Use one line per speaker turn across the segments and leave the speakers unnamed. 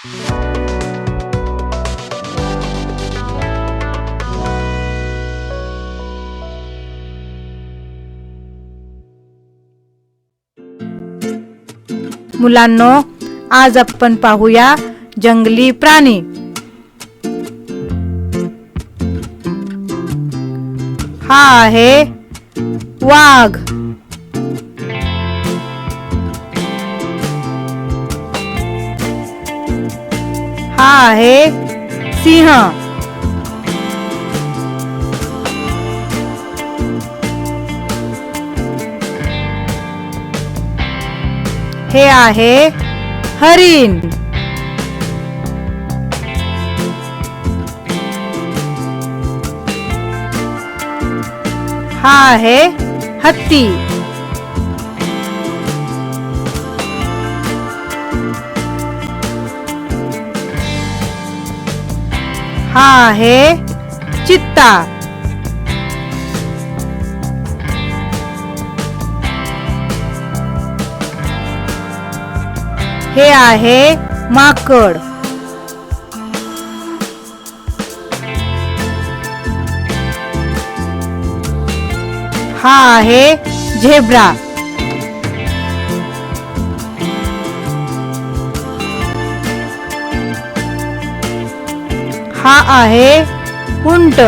मुलांनो आज आपण पाहूया जंगली प्राणी. हा आहे वाघ. आहे सिंह। हे आहे हरिण। हा आहे हत्ती। हा आहे चित्ता. हे आहे माकड. हा आहे झेब्रा. हा आहे उंट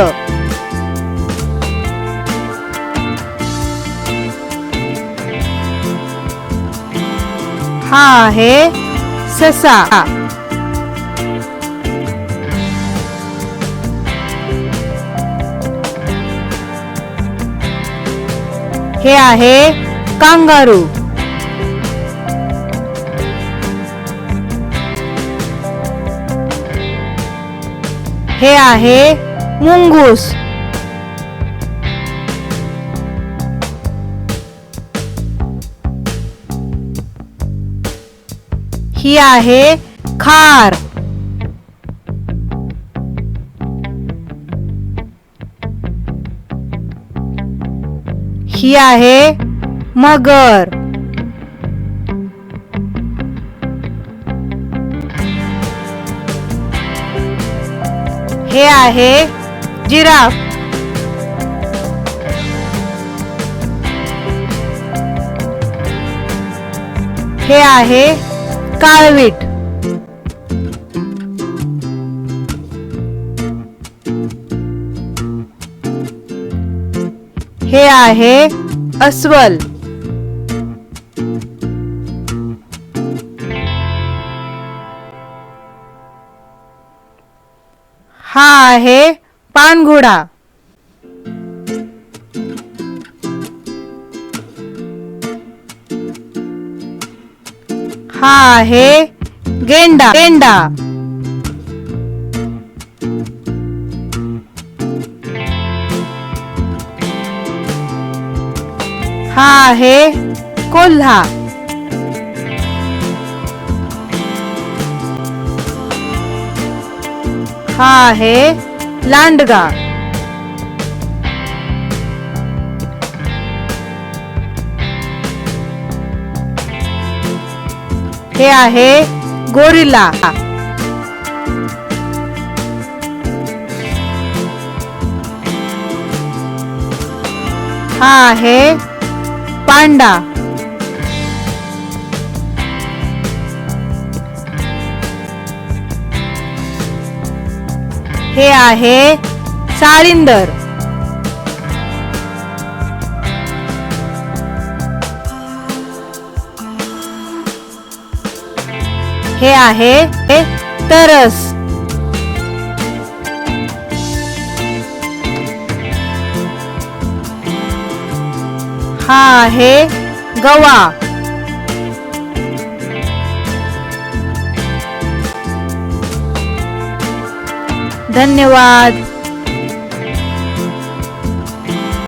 हा आहे ससा. हे आहे कांगारू. हे आहे मुंगूस. ही आहे खार. ही आहे मगर. हे आहे जिराफ. हे आहे काळवीट. हे आहे अस्वल. हा आहे पानघोडा. हा आहे गेंडा. गेंडा. हा आहे कोल्हा. हा आहे लांडगा. हे आहे गोरिला हा आहे पांडा. हे आहे साळींदर. हे आहे हे तरस. हा आहे गवा. धन्यवाद.